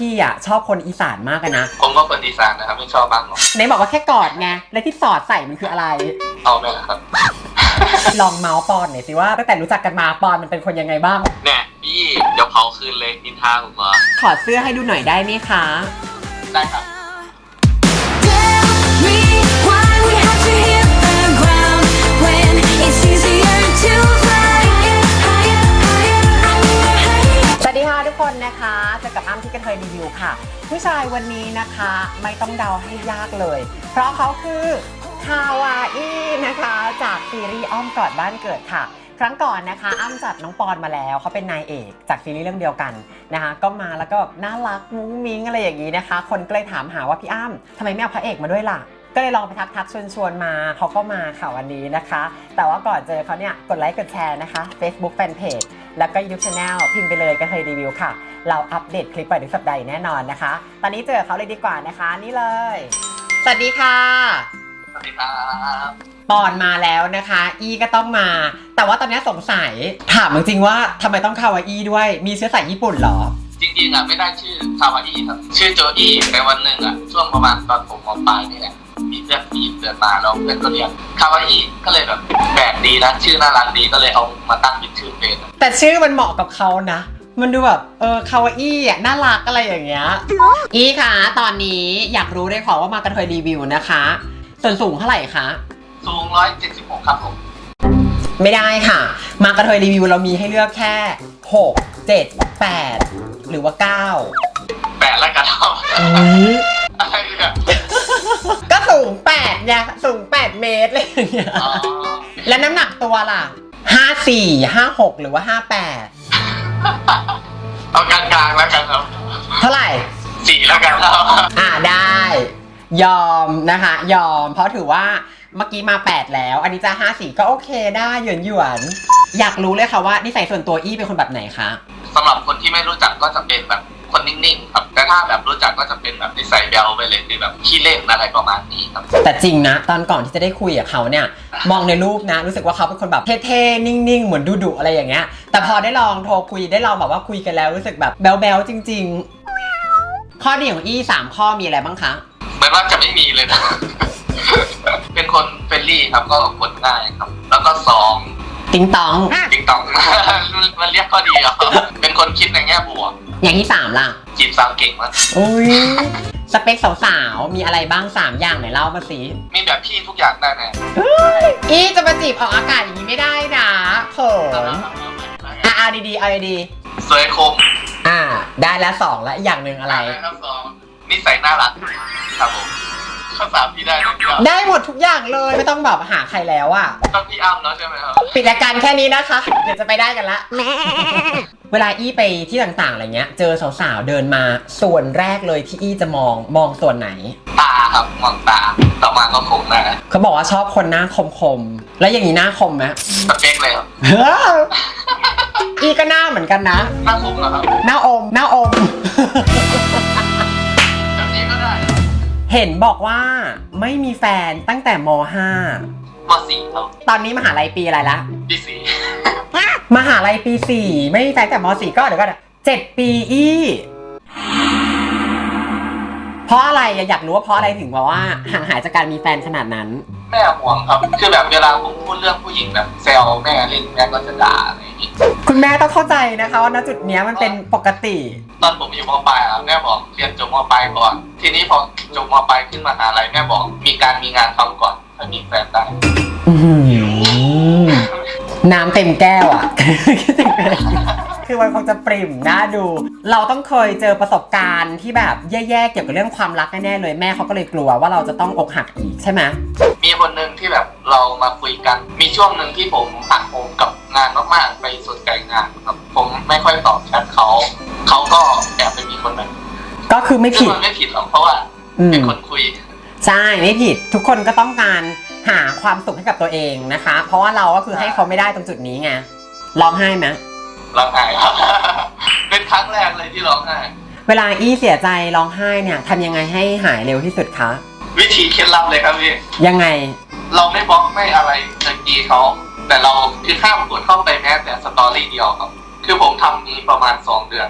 พี่อะชอบคนอีสานมากอะนะ ผมก็คนอีสานนะครับไม่ชอบบ้างหรอกไหนบอกว่าแค่กอดไง และที่สอดใส่มันคืออะไร เอาไหมล่ะครับ ลองเมาส์ปอนหน่อยสิว่าตั้งแต่รู้จักกันมาปอนมันเป็นคนยังไงบ้าง เนี่ยพี่เดี๋ยวเผาคืนเลยนินทาผมเหรอ ถอดเสื้อให้ดูหน่อยได้ไหมคะ ได้ครับ ยรีวิวค่ะ ผู้ชายวันนี้นะคะไม่ต้องเดาให้ยากเลย เพราะเขาคือคาวาอี้นะคะจากซีรีส์อ้อมกอดบ้านเกิดค่ะ ครั้งก่อนนะคะอ้ำจัดน้องปอนมาแล้วเขาเป็นนายเอกจากซีรีส์เรื่องเดียวกันนะคะก็มาแล้วก็น่ารักมุ้งมิ้งอะไรอย่างนี้นะคะ คนก็เลยถามหาว่าพี่อ้ำทำไมไม่เอาพระเอกมาด้วยล่ะก็เลยลองไปทักทักชวนชวนมาเขาก็มาค่ะวันนี้นะคะ แต่ว่าก่อนเจอเขาเนี่ยกดไลค์กดแชร์นะคะ Facebook Fanpage แล้วก็ YouTube Channel พิมพ์ไปเลยก็เคยรีวิวค่ะ เราอัปเดตคลิปไปทุกสัปดาห์อย่างแน่นอนนะคะ ตอนนี้เจอเขาเลยดีกว่านะคะ นี่เลย สวัสดีค่ะ สวัสดีครับปอนมาแล้วนะคะ อีก็ต้องมา แต่ว่าตอนนี้สงสัยถามจริงๆว่าทำไมต้องคาวาอีด้วย มีเชื้อสายญี่ปุ่นเหรอ จริงๆอะไม่ได้ชื่อคาวาอี้ครับ ชื่อโจอี้แต่วันหนึ่งอะช่วงประมาณตอนผมมปลายนี่แหละ มีเพื่อนผู้หญิงเดินมาแล้วเพื่อนก็เรียกคาวาอี้ก็เลยแบบแปลกดีนะชื่อน่ารักดีก็เลยเอามาตั้งเป็นชื่อเพลงแต่ชื่อมันเหมาะกับเขานะ มันดูแบบเออคาวาอี้อะน่ารักอะไรอย่างเงี้ยอีค่ะตอนนี้อยากรู้ได้ขอว่ามากระเทยรีวิวนะคะส่วนสูงเท่าไหร่คะสูงร้อยเจ็ดสิบหกครับผมไม่ได้ค่ะ มากระเทยรีวิวเรามีให้เลือกแค่ 6 7 8 หรือว่า9แปดแล้วกันเอา อะไรเนี่ยก็สูง8เนี่ยสูง8เมตรเลยอย่างเงี้ยอ๋อแล้วน้ำหนักตัวล่ะ54 56หรือว่าเอากลางๆแล้วกันครับ58เท่าไหร่ สี่แล้วกันครับอ่าได้ ยอมนะคะ ยอม เพราะถือว่าเมื่อกี้มา 8 แล้ว อันนี้จะ54ก็โอเคได้หยวนหยวนๆอยากรู้เลยค่ะว่านิสัยส่วนตัวอี้เป็นคนแบบไหนคะ สำหรับคนที่ไม่รู้จักก็จะเป็นแบบ คนนิ่งๆครับแต่ถ้าแบบรู้จักก็จะเป็นแบบนิสัยเบลไปเลยคือแบบขี้เล่นอะไรประมาณนี้ครับ แต่จริงนะ ตอนก่อนที่จะได้คุยกับเขาเนี่ย มองในรูปนะ รู้สึกว่าเขาเป็นคนแบบเท่ๆ นิ่งๆ เหมือนดุๆอะไรอย่างเงี้ย แต่พอได้ลองโทรคุยได้ลองแบบว่าคุยกันแล้วรู้สึกแบบแบ๊วๆจริง ๆ ข้อดีของอี้สามข้อมีอะไรบ้างคะเหมือนว่าจะไม่มีเลยนะ เป็นคนเฟรนลี่ครับก็คนง่ายครับ แล้วก็สองติงตองติ๊งตอง มันเรียกข้อดีเหรอเป็นคนคิดในแง่บวก อย่างที่สามล่ะ จีบสาวเก่งมากอุ้ยสเปคสาวๆ มีอะไรบ้าง 3 อย่างไหนเล่ามาสิมีแบบพี่ทุกอย่างได้แน่อี้จะมาจีบออกอากาศอย่างนี้ไม่ได้นะเขินอะเอาดีๆเอาดีสวยคมๆอ่า ได้แล้วสองแล้วอีกอย่างหนึ่งอะไร ครับสองนิสัยน่ารักครับผมข้อสามพี่ได้เลยพี่อ้ำได้หมดทุกอย่างเลยไม่ต้องแบบหาใครแล้วอะต้องพี่อ้ำแล้วใช่ไหมครับ ปิดรายการแค่นี้นะคะ เดี๋ยวจะไปได้กันละ เวลาอี้ไปที่ต่างๆอะไรเงี้ย เจอสาวๆเดินมาส่วนแรกเลยที่อี้จะมองมองส่วนไหน ตาครับมองตาต่อมาก็คมนะเขาบอกว่าชอบคนหน้าคมๆแล้วอย่างนี้หน้าคมไหมสเปคเลยครับเฮ้ออี้ก็หน้าเหมือนกันนะ หน้าคมเหรอครับหน้าอมหน้าอม แบบนี้ก็ได้ เห็นบอกว่าไม่มีแฟนตั้งแต่ม มสี่ครับ .5 ตอนนี้มหาลัยปีอะไรละปีสี่มหาลัยปี4ไม่มีแฟนแต่ม .4 ก็เดี๋ยวก็เจ็ดปีอี้เพราะอะไรอะอยากรู้ว่าเพราะอะไรถึงบอกว่าห่างหายจากการมีแฟนขนาดนั้น แม่ห่วงครับ คือแบบเวลาผมพูดเรื่องผู้หญิงแบบแซวแม่เล่นแม่ก็จะด่าอะไรอย่างงี้คุณแม่ต้องเข้าใจนะคะว่าณจุดเนี้ยมันเป็นปกติ ตอนผมอยู่มปลายอะแม่บอกเรียนจบมปลายก่อน ทีนี้พอจบมปลายขึ้นมหาลัยแม่บอกมีการมีงานทำก่อน ถ้ามีแฟนได้อื้อหือน้ำเต็มแก้วอะคือมันคงจะปริ่มน่าดู เราต้องเคยเจอประสบการณ์ที่แบบแย่ๆเกี่ยวกับเรื่องความรักแน่ๆเลยแม่เขาก็เลยกลัวว่าเราจะต้องอกหักอีกใช่ไหมมีคนหนึ่งที่แบบเรามาคุยกัน มีช่วงหนึ่งที่ผมหักโหมกับงานมากๆไปสนใจงานครับ ผมไม่ค่อยตอบแชทเขาเขาก็แอบไปมีคนนั้นก็คือไม่ซึ่งผิด มันไม่ผิดหรอกเพราะว่าอืม เป็นคนคุย ใช่ไม่ผิดทุกคนก็ต้องการหาความสุขให้กับตัวเองนะคะ เพราะว่าเราก็คือให้เขาไม่ได้ตรงจุดนี้ไงร้องไห้ไหมร้องไห้ครับ เป็นครั้งแรกเลยที่ร้องไห้เวลาอี้เสียใจร้องไห้เนี่ยทำยังไงให้หายเร็วที่สุดคะวิธีเคล็ดลับเลยครับพี่ยังไง เราไม่บล็อกไม่อะไรจะกีเขาแต่เราคือข้ามกดเข้าไปแม้แต่สตอรี่เดียวครับ คือผมทำนี้ประมาณสองเดือน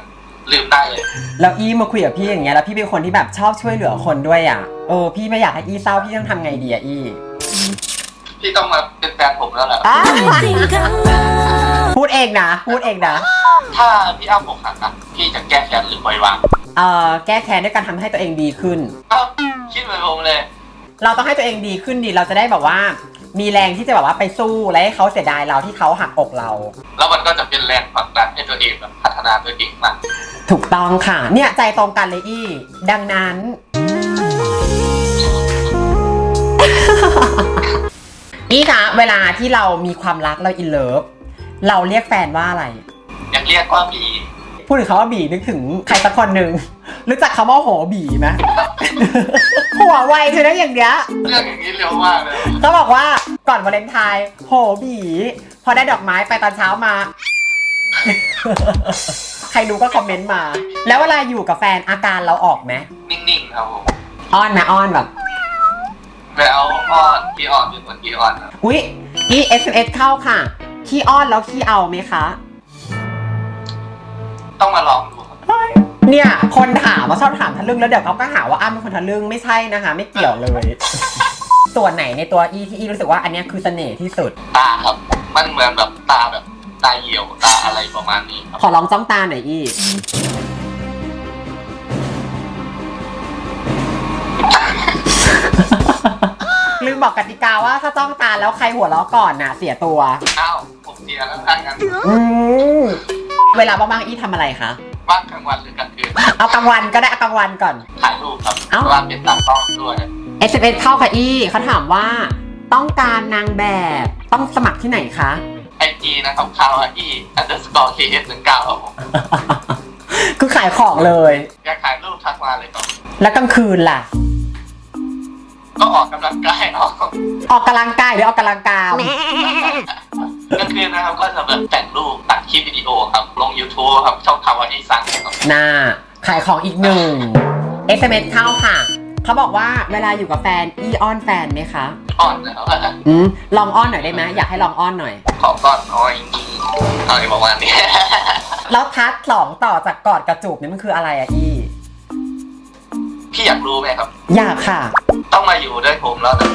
ลืมได้เลย แล้วอีมาคุยกับพี่อย่างเงี้ยแล้วพี่เป็นคนที่แบบชอบช่วยเหลือคนด้วยอะเออพี่ไม่อยากให้อีเศร้าพี่ต้องทำไงดีอะอีพี่ต้องมาเป็นแฟนผมแล้วแหละอะ Think I love พูดเองนะพูดเองนะถ้าพี่อ้ำอกหักอะพี่จะแก้แค้นหรือปล่อยวางเอ่อแก้แค้นด้วยการทำให้ตัวเองดีขึ้น เอ้าคิดเหมือนผมเลย เราต้องให้ตัวเองดีขึ้นดีเราจะได้แบบว่า มีแรงที่จะแบบว่าไปสู้และให้เขาเสียดายเราที่เขาหักอกเรา แล้วมันก็จะเป็นแรงผลักดันให้ตัวเองแบบพัฒนาตัวเองมาก ถูกต้องค่ะ เนี่ยใจตรงกันเลยอี้ ดังนั้นอี้คะเวลาที่เรามีความรักเราอินเลิฟเราเรียกแฟนว่าอะไรอยากเรียกว่าบี พูดถึงคำว่าบีนึกถึงใครสักคนหนึ่งรู้จักคำว่าโหบีไหม หัวไวใช่ไหมอย่างเนี้ยเรื่องอย่างนี้เร็วมากเลยเขาบอกว่าก่อนวาเลนไทน์โหบี พอได้ดอกไม้ไปตอนเช้ามา ใครรู้ก็คอมเมนต์มา แล้วเวลาอยู่กับแฟนอาการเราออกไหมนิ่งๆครับผมอ้อนนะอ้อนแบบ แล้วอ้อนพี่อ้อนเป็นคนพี่อ้อนครับ อุ๊ยอี SMS เข้าค่ะ ขี้อ้อนแล้วขี้เอาไหมคะ ต้องมาลองดูครับเนี่ย คนถามว่าชอบถามทะลึ่งแล้วเดี๋ยวเขาก็หาว่าอ้ำเป็นคนทะลึ่งไม่ใช่นะคะ ไม่เกี่ยวเลย ส่วนไหนในตัวอีที่อีรู้สึกว่าอันเนี้ยคือเสน่ห์ที่สุด ตาครับ มันเหมือนแบบตาแบบตาเหี่ยวตาอะไรประมาณนี้ครับ ขอลองจ้องตาหน่อยอีลืมบอกกติกาว่าถ้าจ้องตาแล้วใครหัวเราะก่อนน่ะ เสียตัว อ้าว ผมเสียแล้วท่านกัน อืม เวลาบ้างๆอีทำอะไรคะ ว่างกลางวันหรือกลางคืนเอากลางวันก็ได้เอากลางวันก่อน ถ่ายรูปครับเอ้าเพราะว่าเป็นตากล้องด้วย s อ s เข้าค่ะอีเขาถามว่า ต้องการนางแบบต้องสมัครที่ไหนคะ ไอจีนะครับคาวาอีอันเดอร์สกอร์เคเอสหนึ่งเก้าครับผมคือขายของเลย อยากถ่ายรูปทักมาเลยครับ แล้วกลางคืนล่ะ ก็ออกกำลังกายเนาะออกกำลังกายหรือออกกำลังกายกลางคืนนะครับก็จะแบบแต่งรูปตัดคลิปวิดีโอครับลง YouTube ครับช่องคาวาอีซังครับน่าขายของอีกหนึ่ง SMS เข้าค่ะ เขาบอกว่าเวลาอยู่กับแฟน อีออนแฟนไหมคะอ่อนนะครับอืมลองอ้อนหน่อยได้ไหมอยากให้ลองอ้อนหน่อย ขอก่อนอ้อยนี่อะไรประมาณนี้แล้วทักสองต่อจากกอดกระจูบเนี่ยมันคืออะไรอะอี พี่อยากรู้ไหมครับ อยากค่ะ ต้องมาอยู่ด้วยผมแล้วนะ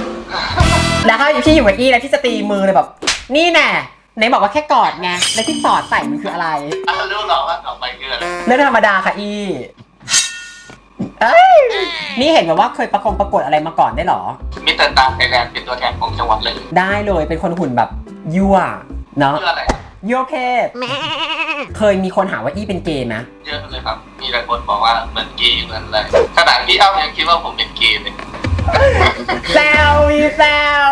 แล้วถ้าพี่อยู่กับอีแล้วพี่จะตีมือเลยแบบ นี่แน่ไหนบอกว่าแค่กอดไงแล้วที่สอดใส่มันคืออะไรอะรู้หรอว่าต่อไปคืออะไรเรื่องธรรมดาค่ะอีเอ้ยนี่เห็นแบบว่าเคยประกงประกวดอะไรมาก่อนได้เหรอ มิสเตอร์ตาไทยแลนด์เป็นตัวแทนของจังหวัดเลย ได้เลยเป็นคนหุ่นแบบยั่วเนาะ เพื่ออะไรครับ ยั่วเพศเคยมีคนหาว่าอี้เป็นเกย์ไหมเยอะเลยครับ มีหลายคนบอกว่าเหมือนเกย์เหมือนอะไรขนาดพี่อ้ำยังคิดว่าผมเป็นเกย์เลยแซวมีแซว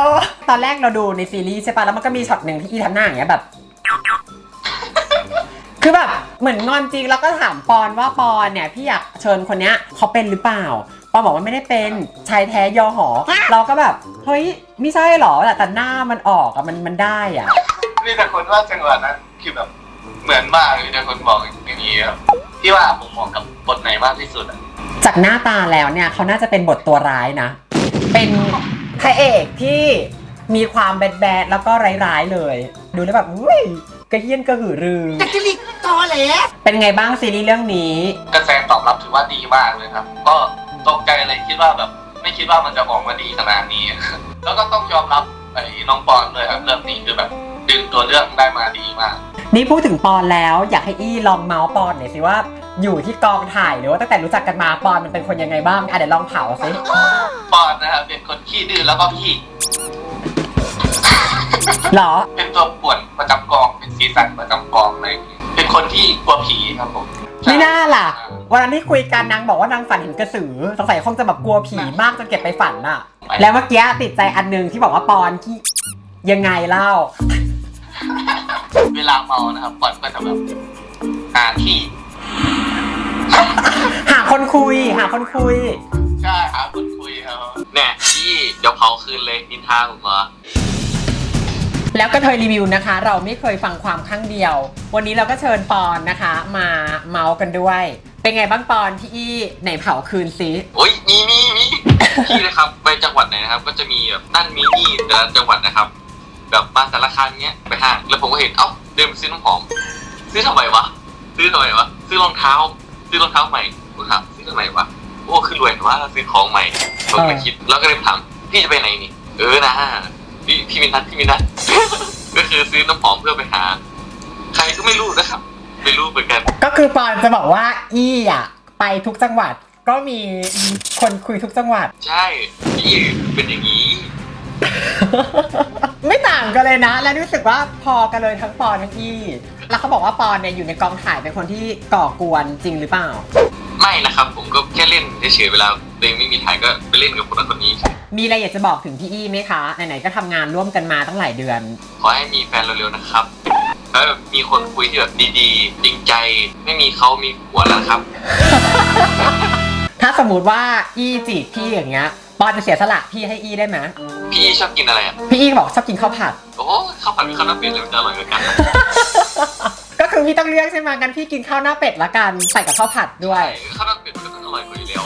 ตอนแรกเราดูในซีรีส์ใช่ปะแล้วมันก็มีช็อตหนึ่งที่อี้ทำหน้าอย่างเงี้ยแบบ คือแบบเหมือนงอนจริงแล้วก็ถามปอนว่าปอนเนี่ยพี่อยากเชิญคนเนี้ยเขาเป็นหรือเปล่าปอนบอกว่าไม่ได้เป็นชายแท้ยอหอ เราก็แบบเฮ้ยไม่ใช่หรอแต่แต่หน้ามันออกอะมันมันได้อะ มีแต่คนว่าจังหวะนั้นคือแบบเหมือนมากมีแต่คนบอกอย่างนี้ครับพี่ว่าผมเหมาะกับบทไหนมากที่สุดอะจากหน้าตาแล้วเนี่ยเขาน่าจะเป็นบทตัวร้ายนะ เป็นพระเอกที่มีความแบดแบดๆแล้วก็ร้ายๆเลย ดูแล้วแบบอุ้ยกระเฮี้ยนกระหือรือจะจะมีตอแหลเป็นไงบ้างซีรีส์เรื่องนี้ กระแสตอบรับถือว่าดีมากเลยครับ ก็ตกใจเลยคิดว่าแบบ ไม่คิดว่ามันจะออกมาดีขนาดนี้ แล้วก็ต้องยอมรับไอ้น้องปอนด้วยครับเรื่องนี้คือแบบ ดึงตัวเรื่องได้มาดีมาก นี่พูดถึงปอนแล้วอยากให้อี้ลองเมาส์ปอนหน่อยสิว่าอยู่ที่กองถ่ายหรือว่าตั้งแต่รู้จักกันมาปอนมันเป็นคนยังไงบ้างอะเดี๋ยวลองเผาสิปอนนะครับเป็นคนขี้ดื้อแล้วก็ขี้หรอ เป็นตัวป่วนประจำกองเป็นสีสันประจำกองเลยเป็นคนที่กลัวผีครับผมไม่น่าล่ะ วันนั้นที่คุยกันนางบอกว่านางฝันเห็นกระสือสงสัยคงจะแบบกลัวผีมากจนเก็บไปฝันน่ะ แล้วเมื่อกี้ติดใจอันหนึงที่บอกว่าปอนที่ยังไงเล่า เวลาเมานะครับปอนก็จะแบบหาที่ หาคนคุย หาคนคุย ใช่หาคนคุยครับเนี่ยพี่เดี๋ยวเผาคืนเลยนินทาผมเหรอแล้วก็เทยรีวิวนะคะ เราไม่เคยฟังความข้างเดียว วันนี้เราก็เชิญปอนนะคะ มาเมาส์กันด้วย เป็นไงบ้างปอนพี่อี้ไหนเผาคืนซิโอ้ยมีมีมีพี่นะครับไปจังหวัดไหนนะครับ ก็จะมีแบบนั่นมีนี่แต่ละจังหวัดนะครับ แบบมาสารคามเงี้ยไปห้างแล้วผมก็เห็นเอ้าเดินไปซื้อน้ำหอม ซื้อทำไมวะซื้อทำไมวะซื้อรองเท้า ซื้อรองเท้าใหม่กูถามซื้อทำไมวะโอ้คือรวยแต่ว่าซื้อของใหม่ผมก็คิดแล้วก็เลยถามพี่จะไปไหนนี่ เออนะพี่พี่มินัทพี่มินัทก็คือซื้อน้ำหอมเพื่อไปหา ใครก็ไม่รู้นะครับไม่รู้เหมือนกัน ก็คือปอนจะบอกว่าอี้อะไปทุกจังหวัดก็มีคนคุยทุกจังหวัด ใช่พี่เป็นอย่างนี้ ไม่ต่างกันเลยนะ และรู้สึกว่าพอกันเลยทั้งปอนทั้งอี้แล้วเขาบอกว่าปอนเนี่ยอยู่ในกองถ่ายเป็นคนที่ก่อกวนจริงหรือเปล่า ไม่นะครับ ผมก็แค่เล่นเฉยๆเวลาตัวเองไม่มีถ่ายก็ไปเล่นกับคนนั้นคนนี้ มีอะไรอยากจะบอกถึงพี่อี้ไหมคะไหนๆก็ทำงานร่วมกันมาตั้งหลายเดือน ขอให้มีแฟนเร็วๆนะครับแล้วแบบมีคนคุยที่แบบดีๆจริงใจ ไม่มีเขามีผัวแล้วนะครับ ถ้าสมมติว่าอี้จีบพี่อย่างเงี้ย ปอนจะเสียสละพี่ให้อี้ได้ไหมพี่ชอบกินอะไรอะ พี่อี้บอกชอบกินข้าวผัด โอ้ข้าวผัดกับข้าวหน้าเป็ดเลยมันจะอร่อยเหมือนกัน ก็คือพี่ต้องเลือกใช่ไหมกันพี่กินข้าวหน้าเป็ดละกันใส่กับข้าวผัดด้วย ข้าวหน้าเป็ดมันก็ต้องอร่อยกว่าอยู่แล้ว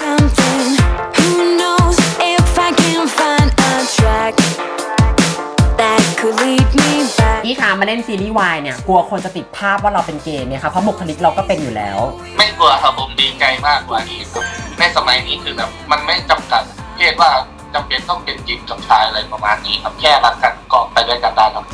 something. Who knows if I can find a track that could lead me back? อี้คะมาเล่นซีรีส์วายเนี่ยกลัวคนจะติดภาพว่าเราเป็นเกย์ไหมคะเพราะบุคลิกเราก็เป็นอยู่แล้ว ไม่กลัวครับผมดีใจมากกว่านี้ครับในสมัยนี้คือแบบมันไม่จำกัดเพศว่าจำเป็นต้องเป็นหญิงกับชายอะไรประมาณนี้ครับแค่รักกันก็ไปด้วยกันได้ครับ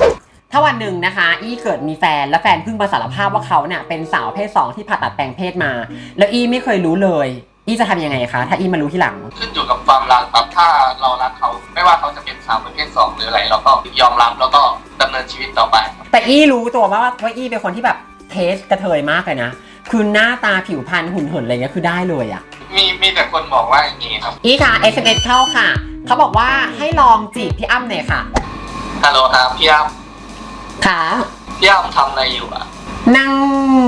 ถ้าวันหนึ่งนะคะ อี้เกิดมีแฟนแล้วแฟนเพิ่งมาสารภาพว่าเขาเนี่ยเป็นสาวเพศสองที่ผ่าตัดแปลงเพศมา แล้วอี้ไม่เคยรู้เลยอี้จะทำยังไงคะถ้าอี้มารู้ที่หลัง ขึ้นอยู่กับความรักครับถ้าเรารักเขาไม่ว่าเขาจะเป็นสาวประเภทสองหรืออะไรเราก็ยอมรับแล้วก็ดำเนินชีวิตต่อไปครับแต่อี้รู้ตัวว่าว่าอี้เป็นคนที่แบบเทสกระเทยมากเลยนะ คือหน้าตาผิวพรรณหุ่นเหินอะไรเงี้ยคือได้เลยอะมีมีแต่คนบอกว่าอย่างนี้ครับอี้ค่ะ SMS เข้าค่ะ เขาบอกว่าให้ลองจีบพี่อ้ำหน่อยค่ะ ฮัลโหลครับพี่อ้ำค่ะ พี่อ้ำทำอะไรอยู่อะ นั่ง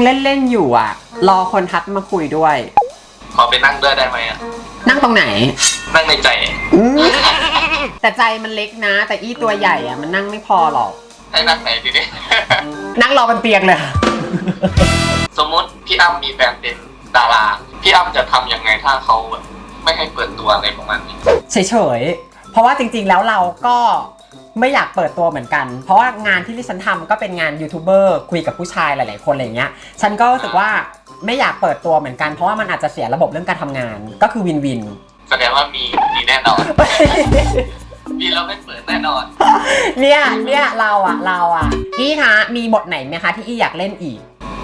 เล่นๆอยู่อะรอคนทักมาคุยด้วย ขอไปนั่งด้วยได้ไหมอะนั่งตรงไหน นั่งในใจ อืม แต่ใจมันเล็กนะ แต่อี้ตัวใหญ่อะมันนั่งไม่พอหรอก ให้นั่งไหนทีนี้นั่งรอบนเตียงเลยค่ะสมมุติพี่อ้ำมีแฟนเป็นดารา พี่อ้ำจะทำยังไงถ้าเขาแบบไม่ให้เปิดตัวอะไรประมาณนี้เฉยๆ เพราะว่าจริงๆ แล้วเราก็ไม่อยากเปิดตัวเหมือนกัน เพราะว่างานที่ที่ฉันทำก็เป็นงานยูทูบเบอร์คุยกับผู้ชายหลาย ๆ คนอะไรเงี้ย ฉันก็รู้สึกว่าไม่อยากเปิดตัวเหมือนกัน เพราะว่ามันอาจจะเสียระบบเรื่องการทำงาน ก็คือวินวิน แสดงว่ามีมีแน่นอน มีแล้วไม่เปิดแน่นอน เนี่ยเนี่ยเราอะเราอะอี้คะมีบทไหนไหมคะที่อี้อยากเล่นอีก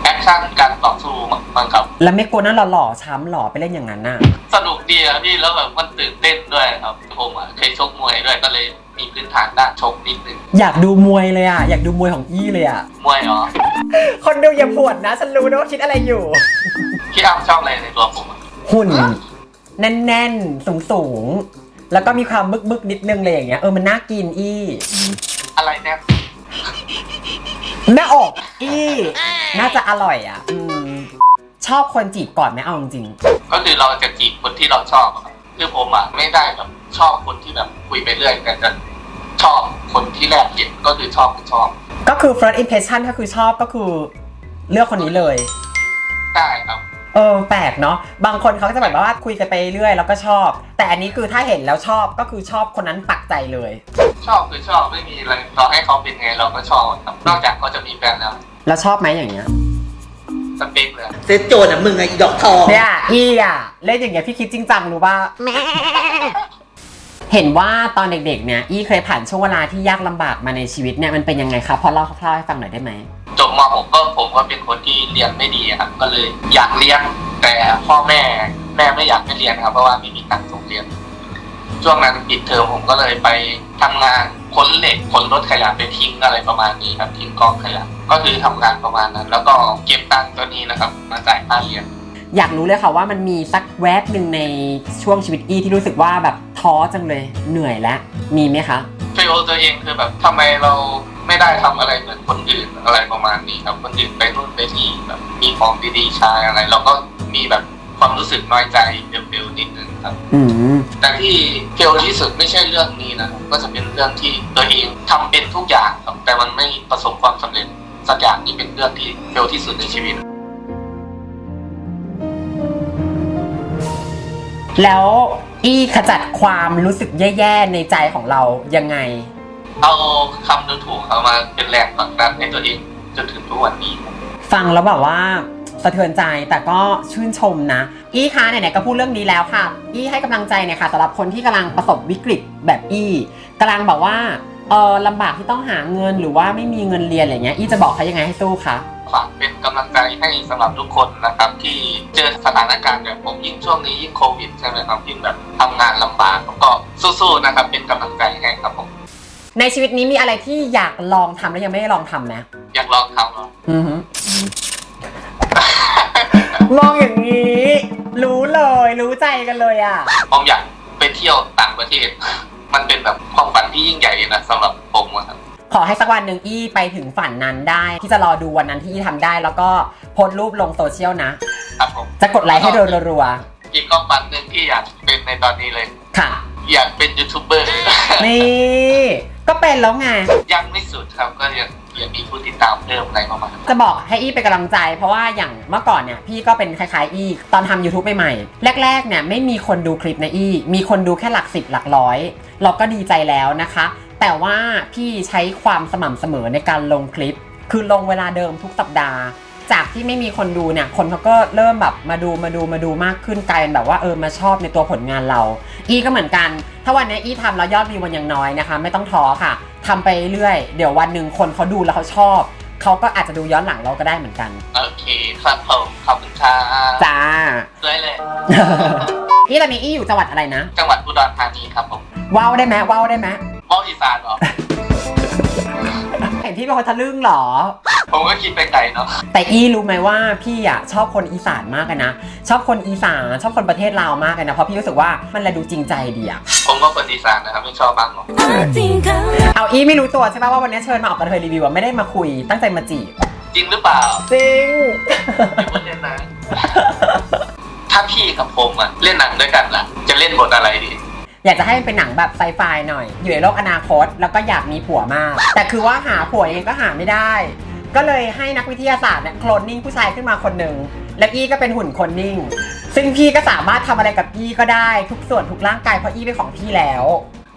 แอคชั่นการต่อสู้มั้งครับ แล้วไม่กลัวนั่นหล่อๆช้ำหล่อไปเล่นอย่างนั้นน่ะสนุกดีอะพี่แล้วแบบมันตื่นเต้นด้วยครับ ผมอะเคยชกมวยด้วยก็เลยมีพื้นฐานด้านชกนิดนึงอยากดูมวยเลยอะอยากดูมวยของอี้เลยอะมวยเหรอคนดูอย่าปวดนะฉันรู้นะว่าคิดอะไรอยู่พี่อ้ำชอบอะไรในตัวผมอะหุ่น แน่นๆ สูงๆ แล้วก็มีความบึกๆ นิดนึงเลยอย่างเงี้ยเออมันน่ากินอี้อะไรแน่หน้าอกอี้น่าจะอร่อยอะอืมชอบคนจีบก่อนไหมเอาจริงก็คือเราจะจีบคนที่เราชอบอะครับคือผมอะไม่ได้แบบชอบคนที่แบบคุยไปเรื่อยแต่จะชอบคนที่แรกเห็นก็คือชอบคือชอบๆก็คือ first impression ถ้าคือชอบก็คือเลือกคนนี้เลย ได้ครับ เออแปลกเนาะบางคนเขาก็จะแบบว่าคุยกันไปเรื่อยแล้วก็ชอบ แต่อันนี้คือถ้าเห็นแล้วชอบก็คือชอบคนนั้นปักใจเลย ชอบคือชอบไม่มีอะไรต่อให้เขาเป็นไงเราก็ชอบครับนอกจากเขาจะมีแฟนแล้วแล้วชอบไหมอย่างเงี้ยสเปคเลยเซตโจรอะมึงไอ้ดอกทองเนี่ยอี้อะเล่นอย่างเงี้ยพี่คิดจริงจังรู้ป่ะ เห็นว่าตอนเด็กๆ เนี่ยอี้เคยผ่านช่วงเวลาที่ยากลำบากมาในชีวิตเนี่ยมันเป็นยังไงคะพอเล่าคร่าวๆให้ฟังหน่อยได้ไหมจบม .6 ก็ผมก็เป็นคนที่เรียนไม่ดีครับ ก็เลยอยากเรียนแต่พ่อแม่แม่ไม่อยากให้เรียนครับเพราะว่าไม่มีตังค์ส่งเรียน ช่วงนั้นปิดเทอมผมก็เลยไปทำงานขนเหล็กขนรถขยะไปทิ้งอะไรประมาณนี้ครับทิ้งกองขยะก็คือทำงานประมาณนั้น แล้วก็เก็บตังค์ตัวนี้นะครับ มาจ่ายค่าเรียน อยากรู้เลยค่ะว่ามันมีสักแวบหนึ่งในช่วงชีวิตอี้ที่รู้สึกว่าแบบท้อจังเลยเหนื่อยแล้วมีไหมคะเฟลตัวเองคือแบบทำไมเราไม่ได้ทำอะไรเหมือนคนอื่นอะไรประมาณนี้ครับคนอื่นไปนู่นไปนี่แบบมีของดีๆใช้อะไร เราก็มีแบบความรู้สึกน้อยใจเฟลๆนิดนึงครับอืมแต่ที่เฟลที่สุดไม่ใช่เรื่องนี้นะครับก็จะเป็นเรื่องที่ตัวเองทำเป็นทุกอย่างครับแต่มันไม่ประสบความสำเร็จสักอย่างนี่เป็นเรื่องที่เฟลที่สุดในชีวิต แล้วอี้ขจัดความรู้สึกแย่ๆในใจของเรายังไง เอาคำดูถูกเอามาเป็นแรงผลักดันให้ตัวเองจนถึงทุกวันนี้ครับฟังแล้วแบบว่าสะเทือนใจแต่ก็ชื่นชมนะ อี้คะไหนๆก็พูดเรื่องนี้แล้วค่ะ อี้ให้กำลังใจเนี่อยค่ะสำหรับคนที่กำลังประสบวิกฤตแบบอี้กำลังแบบว่า เออลำบากที่ต้องหาเงินหรือว่าไม่มีเงินเรียนอะไรเงี้ยอี้จะบอกเขายังไงให้สู้คะฝากเป็นกำลังใจให้สำหรับทุกคนนะครับ ที่เจอสถานการณ์แบบผมยิ่งช่วงนี้ยิ่งโควิดใช่ไหมครับยิ่งแบบทำงานลำบากก็สู้ๆนะครับ เป็นกำลังใจให้ครับผมในชีวิตนี้มีอะไรที่อยากลองทำแล้วยังไม่ได้ลองทำไหมอยากลองทำเหรอ อือหือ มองอย่างนี้ รู้เลย รู้ใจกันเลยอะ ผมอยากไปเที่ยวต่างประเทศ มันเป็นแบบความฝันที่ยิ่งใหญ่นะสำหรับผมอะครับ ขอให้สักวันหนึ่งอี้ไปถึงฝันนั้นได้ ที่จะรอดูวันนั้นที่อี้ทำได้ แล้วก็โพสต์รูปลงโซเชียลนะ ครับผมจะกดไลค์ให้รัวอีกความฝันหนึ่งที่อยากเป็นในตอนนี้เลย ๆค่ะ อยากเป็นยูทูบเบอร์ นี่ ก็เป็นแล้วไง ยังไม่สุดครับก็ยังยังมีผู้ติดตามเพิ่มอะไรประมาณนั้นจะบอกให้อี้เป็นกำลังใจ เพราะว่าอย่างเมื่อก่อนเนี่ย พี่ก็เป็นคล้ายๆอี้ตอนทำ YouTube ใหม่ๆแรก ๆ เนี่ยไม่มีคนดูคลิปนะอี้มีคนดูแค่หลักสิบหลักร้อย เราก็ดีใจแล้วนะคะ แต่ว่าพี่ใช้ความสม่ำเสมอในการลงคลิป คือลงเวลาเดิมทุกสัปดาห์ จากที่ไม่มีคนดูเนี่ย คนเขาก็เริ่มแบบมาดูมาดูมาดูมากขึ้นกลายเป็นแบบว่าเออมาชอบในตัวผลงานเรา อีก็เหมือนกัน ถ้าวันนี้อีทำแล้วยอดวิวมันยังน้อยนะคะ ไม่ต้องท้อค่ะทำไปเรื่อยๆเดี๋ยววันหนึ่งคนเขาดูแล้วเขาชอบเขาก็อาจจะดูย้อนหลังเราก็ได้เหมือนกัน โอเคครับผมขอบคุณครับจ้าด้วยเลยอีตอนนี้อีอยู่จังหวัดอะไรนะ จังหวัดอุดรธานีครับผมว้าวได้ไหมว้าวได้ไหมมองอีสานเหรอ เห็นพี่เป็นคนทะลึ่งเหรอ ผมก็คิดไปไกลเนาะ แต่อีรู้ไหมว่าพี่อะชอบคนอีสานมากเลยนะ ชอบคนอีสานชอบคนประเทศลาวมากเลยนะ เพราะพี่รู้สึกว่ามันละดูจริงใจดีอะผมก็คนอีสานนะครับไม่ชอบบ้างหรอก I think I'm เอาอีไม่รู้ตัวใช่ไหมว่าวันนี้เชิญมาออกกระเทยรีวิวอะไม่ได้มาคุยตั้งใจมาจีบ จริงหรือเปล่าจริง ไม่พูดเล่นนะ ถ้าพี่กับผมอะเล่นหนังด้วยกันล่ะ จะเล่นบทอะไรดี อยากจะให้มันเป็นหนังแบบไซไฟหน่อย อยู่ในโลกอนาคต แล้วก็อยากมีผัวมาก แต่คือว่าหาผัวเองก็หาไม่ได้ ก็เลยให้นักวิทยาศาสตร์เนี่ยโคลนนิ่งผู้ชายขึ้นมาคนหนึ่งแล้วอี้ก็เป็นหุ่นคนนิ่ง ซึ่งพี่ก็สามารถทำอะไรกับอี้ก็ได้ทุกส่วนทุกร่างกายเพราะอี้เป็นของพี่แล้ว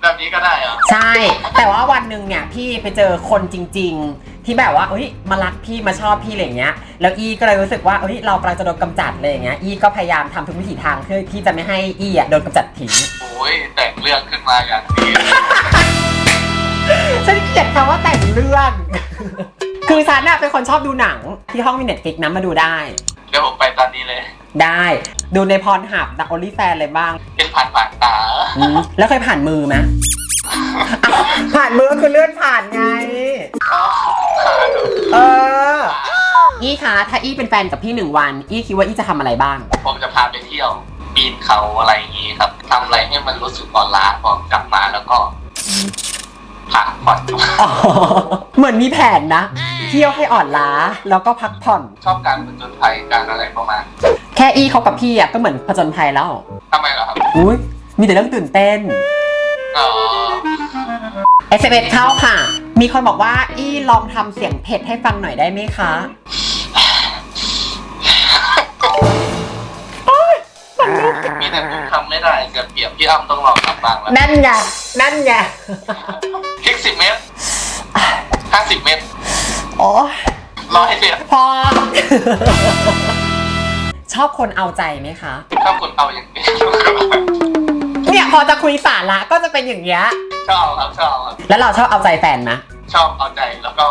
แบบนี้ก็ได้เหรอ ใช่ แต่ว่าวันหนึ่งเนี่ยพี่ไปเจอคนจริง ๆ ที่แบบว่าเอ้ยมารักพี่มาชอบพี่อะไรอย่างเงี้ย แล้วอี้ก็เลยรู้สึกว่าเอ้ยเรากำลังจะโดนกำจัดเลยอย่างเงี้ยอี้ก็พยายามทำทุกวิถีทางเพื่อที่จะไม่ให้อี้อะโดนกำจัดทิ้ง โอ้ยแต่งเรื่องขึ้นมาอย่างนี้ ฉันเกลียดคำว่าแต่งเรื่อง คือฉันอะเป็นคนชอบดูหนังที่ห้องมีเน็ตฟิกนะมาดูได้ เดี๋ยวผมไปตอนนี้เลย ได้ ดูในพรหับดักโอลี่แฟนอะไรบ้าง เป็นผ่านผ่านตา อืมแล้วเคยผ่านมือไหมอ้าว ผ่านมือก็คือเลื่อนผ่านไง เออ อี้คะถ้าอี้เป็นแฟนกับพี่หนึ่งวัน อี้คิดว่าอี้จะทำอะไรบ้าง ผมจะพาไปเที่ยวปีนเขาอะไรอย่างนี้ครับทำอะไรให้มันรู้สึกอ่อนล้าพอกลับมาแล้วก็พักผ่อนอ๋อเหมือนมีแผนนะ เที่ยวให้อ่อนล้าแล้วก็พักผ่อน ชอบการผจญภัยการอะไรประมาณแค่อี้เขากับพี่อะก็เหมือนผจญภัยแล้วทำไมเหรอครับ อุ้ยมีแต่เรื่องตื่นเต้น อ๋อ s อ s เข้าค่ะ มีคนบอกว่าอี้ลองทำเสียงเผ็ดให้ฟังหน่อยได้ไหมคะมีแต่ผมทำไม่ได้เกือบเปรียบพี่อ้ำต้องลองทำบ้างแล้วนั่นไงนั่นไงพริกสิบเมตรห้าสิบเมตรโอ้ยร้อยเมตรพอ ชอบคนเอาใจไหมคะถ้าคุณเอาอย่างนี้เนี่ยพอจะคุยสาระก็จะเป็นอย่างเงี้ย ชอบครับชอบครับแล้วเราชอบเอาใจแฟนไหมชอบเอาใจแล้วก็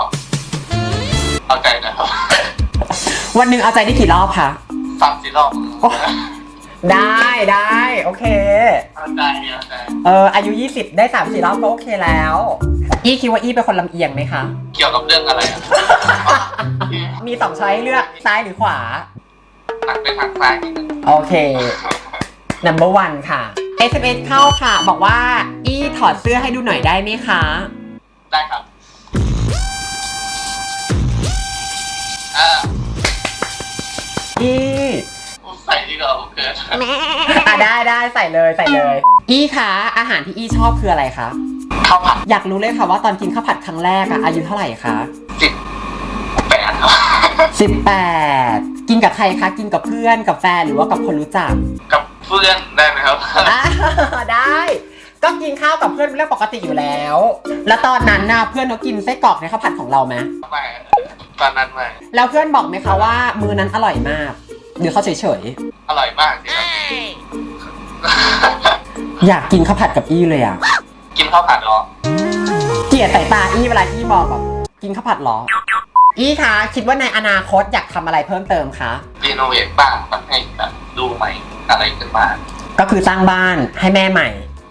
เอาใจนะครับ วันหนึ่งเอาใจได้กี่รอบคะ สามสี่รอบโอ้ ได้ได้โอเค เอาใจเอาใจเอออายุ 20 ได้3ามสี่รอบก็โอเคแล้ว อี้คิดว่าอี้เป็นคนลำเอียงไหมคะ เกี่ยวกับเรื่องอะไรอะมีสองช้อยให้เลือกซ้ายหรือขวาหนักไปทางซ้ายนิดนึงโอเค number one ค่ะ SMS เข้าค่ะ บอกว่า อี้ถอดเสื้อให้ดูหน่อยได้ไหมคะ ได้ครับอ่าอี้ใส่ดีกว่าผมเกินอะได้ได้ใส่เลยใส่เลย อี้คะอาหารที่อี้ชอบคืออะไรคะ ข้าวผัดอยากรู้เลยค่ะว่าตอนกินข้าวผัดครั้งแรกอะอายุเท่าไหร่คะสิบแปดครับ18กินกับใครคะ กินกับเพื่อนกับแฟนหรือว่ากับคนรู้จัก กับ เพื่อนได้ไหมครับ อ่าได้ ก็กินข้าวกับเพื่อนเป็นเรื่องปกติอยู่แล้ว แล้วตอนนั้นน่ะเพื่อนเขากินไส้กรอกในข้าวผัดของเราไหมไม่ตอนนั้นไม่แล้วเพื่อนบอกไหมคะว่ามือนั้นอร่อยมากหรือเขาเฉยอร่อยมากจริงๆอยากกินข้าวผัดกับอี้เลยอะกินข้าวผัดเหรอ เกลียดสายตาอี้เวลาอี้มองแบบกินข้าวผัดเหรอ อี้คะคิดว่าในอนาคตอยากทำอะไรเพิ่มเติมคะ รีโนเวทบ้านทำให้แบบดูใหม่อะไรขึ้นมาก็คือสร้างบ้านให้แม่ใหม่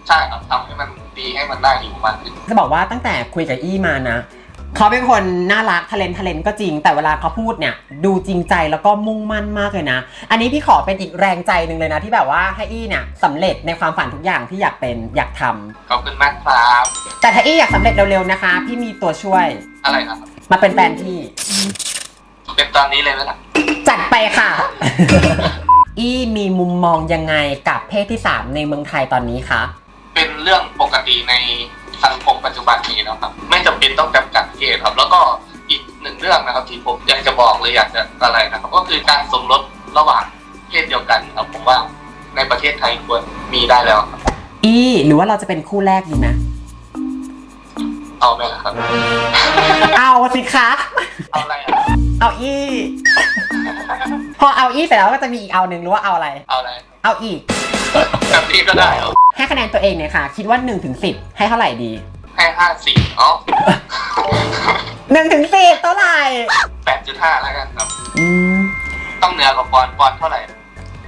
ใช่ครับทำให้มันดีให้มันน่าอยู่มากขึ้นจะบอกว่าตั้งแต่คุยกับอี้มานะ เขาเป็นคนน่ารักทะเลนทะเลนก็จริง แต่เวลาเขาพูดเนี่ย ดูจริงใจแล้วก็มุ่งมั่นมากเลยนะ อันนี้พี่ขอเป็นอีกแรงใจหนึ่งเลยนะ ที่แบบว่าให้อี้เนี่ยสำเร็จในความฝันทุกอย่างที่อยากเป็นอยากทำขอบคุณมากครับแต่ถ้าอี้อยากสำเร็จเร็วๆนะคะ พี่มีตัวช่วยอะไรครับ มาเป็นแฟนพี่ เป็นตอนนี้เลยไหมล่ะจัดไปค่ะ อี้มีมุมมองยังไงกับเพศที่ 3 ในเมืองไทยตอนนี้คะ เป็นเรื่องปกติในสังคมปัจจุบันนี้นะครับ ไม่จำเป็นต้องจำกัดเพศครับ แล้วก็อีกหนึ่งเรื่องนะครับที่ผมอยากจะบอกเลยอยากจะอะไรนะครับ ก็คือการสมรสระหว่างเพศเดียวกันครับผมว่าในประเทศไทยควรมีได้แล้วครับ อี้หรือว่าเราจะเป็นคู่แรกดีไหม เอาไหมล่ะครับ เอาสิคะ เอาอะไรอะเอาอี้ พอเอาอี้เสร็จแล้วก็จะมีอีกเอาหนึ่งหรือว่าเอาอะไร เอาอะไรเอาอีกแบบนี้ก็ได้เหรอให้คะแนนตัวเองเนี่ยค่ะ คิดว่า1นถึงสิให้เท่าไหร่ดีให้ห้าสี่อ๋อ1นถึงสิเท่าไหร่แปดจุดห้าแล้วกันครับ อืมต้องเหนือกว่าปอนด์ปอนด์เท่าไหร่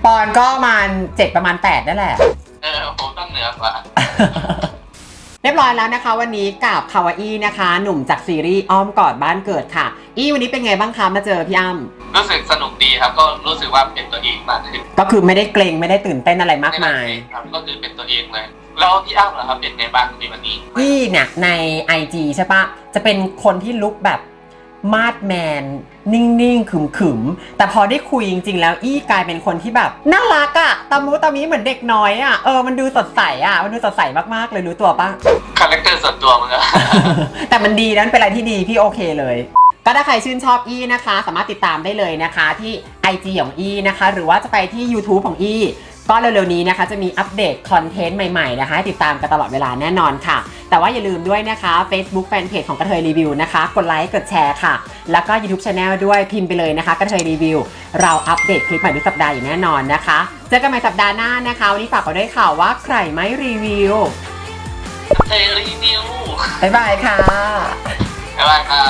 ปอนก็ประมาณ7ประมาณ8นั่นแหละ เออผมต้องเหนือกว่า เรียบร้อยแล้วนะคะ วันนี้กับคาวาอี้นะคะ หนุ่มจากซีรีส์อ้อมกอดบ้านเกิดค่ะ อี้วันนี้เป็นไงบ้างคะมาเจอพี่อ้ำรู้สึกสนุกดีครับก็รู้สึกว่าเป็นตัวเองมากขึ้นก็คือไม่ได้เกรงไม่ได้ตื่นเต้นอะไรมากมายครับก็คือเป็นตัวเองเลยแล้วพี่อ้ำเหรอครับเป็นไงบ้างในวันนี้อี้เนี่ยใน IG ใช่ปะจะเป็นคนที่ลุกแบบ มาดแมน นิ่งๆขึมๆแต่พอได้คุยจริง ๆ แล้วอี้กลายเป็นคนที่แบบ น่ารักอะตามูตามีเหมือนเด็กน้อยอะเออมันดูสดใสอะมันดูสดใสมากๆเลยรู้ตัวปะคาแรคเตอร์ส่วนตัวมึงอะ แต่มันดีนั้นเป็นอะไรที่ดีพี่โอเคเลย ก็ถ้าใครชื่นชอบอี้นะคะ สามารถติดตามได้เลยนะคะ ที่ IG ของอี้นะคะ หรือว่าจะไปที่ YouTube ของอี้ ก็เร็วๆนี้นะคะจะมีอัปเดตคอนเทนต์ใหม่ๆนะคะให้ติดตามกันตลอดเวลาแน่นอนค่ะ แต่ว่าอย่าลืมด้วยนะคะ Facebook Fanpage ของกระเทยรีวิวนะคะ กดไลค์กดแชร์ค่ะ แล้วก็ YouTube Channel ด้วยพิมพ์ไปเลยนะคะ กระเทยรีวิว เราอัปเดตคลิปใหม่ทุกสัปดาห์อยู่แน่นอนนะคะ เจอกันใหม่สัปดาห์หน้านะคะวันนี้ฝากไว้ด้วยค่ะว่าใครไม่รีวิวเทรีวิวบ๊ายบายค่ะบ๊ายบายครั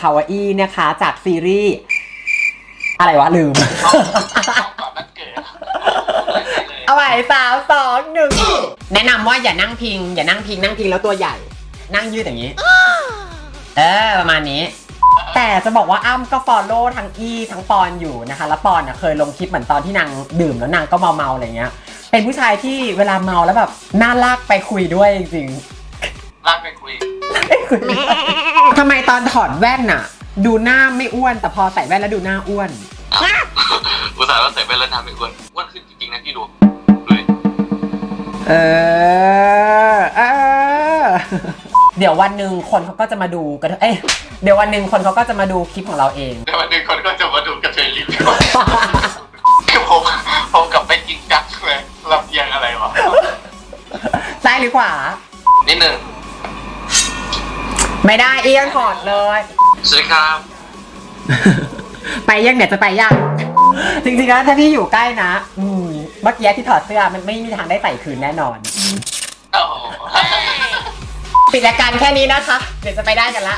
คาวาอี้นะคะจากซีรีส์อะไรวะ ลืมเอาก่อนนัดเกิดเอาใหม่สาวสองหนึ่งแนะนำว่าอย่านั่งพิง อย่านั่งพิงนั่งพิงแล้วตัวใหญ่ นั่งยืดอย่างนี้ เออ ประมาณนี้ แต่จะบอกว่าอ้ำก็ฟอลโล่ทั้งอีทั้งปอนอยู่นะคะ แล้วปอนน่ะเคยลงคลิปเหมือนตอนที่นางดื่มแล้วนางก็เมาเมาๆอะไรเงี้ย เป็นผู้ชายที่เวลาเมาแล้วแบบน่าลากไปคุยด้วยจริงลากไปคุยๆ ทำไมตอนถอดแว่นน่ะ ดูหน้าไม่อ้วน แต่พอใส่แว่นแล้วดูหน้าอ้วน อุตส่าห์ว่าใส่แว่นแล้วทำให้อ้วนอ้วนขึ้นจริงๆนะพี่ดูดูดิเออ เออ เดี๋ยววันหนึ่งคนเขาก็จะมาดูกันเอ้ยเดี๋ยววันหนึ่งคนเขาก็จะมาดูคลิปของเราเอง แต่วันหนึ่งคนก็จะมาดูกระเทยรีวิวคือผมผมกลับไปจริงจังเลยลำเอียงอะไรวะซ้ายหรือขวา นิดนึง ไม่ได้เอียงถอดเลย สวัสดีครับ ไปยังเนี่ยจะไปยังจริงๆแล้วถ้าพี่อยู่ใกล้นะ อืมเมื่อกี้ที่ถอดเสื้อมันไม่มีทางได้ใส่คืนแน่นอนโอ้โหปิดรายการแค่นี้นะคะ เดี๋ยวจะไปได้กันละ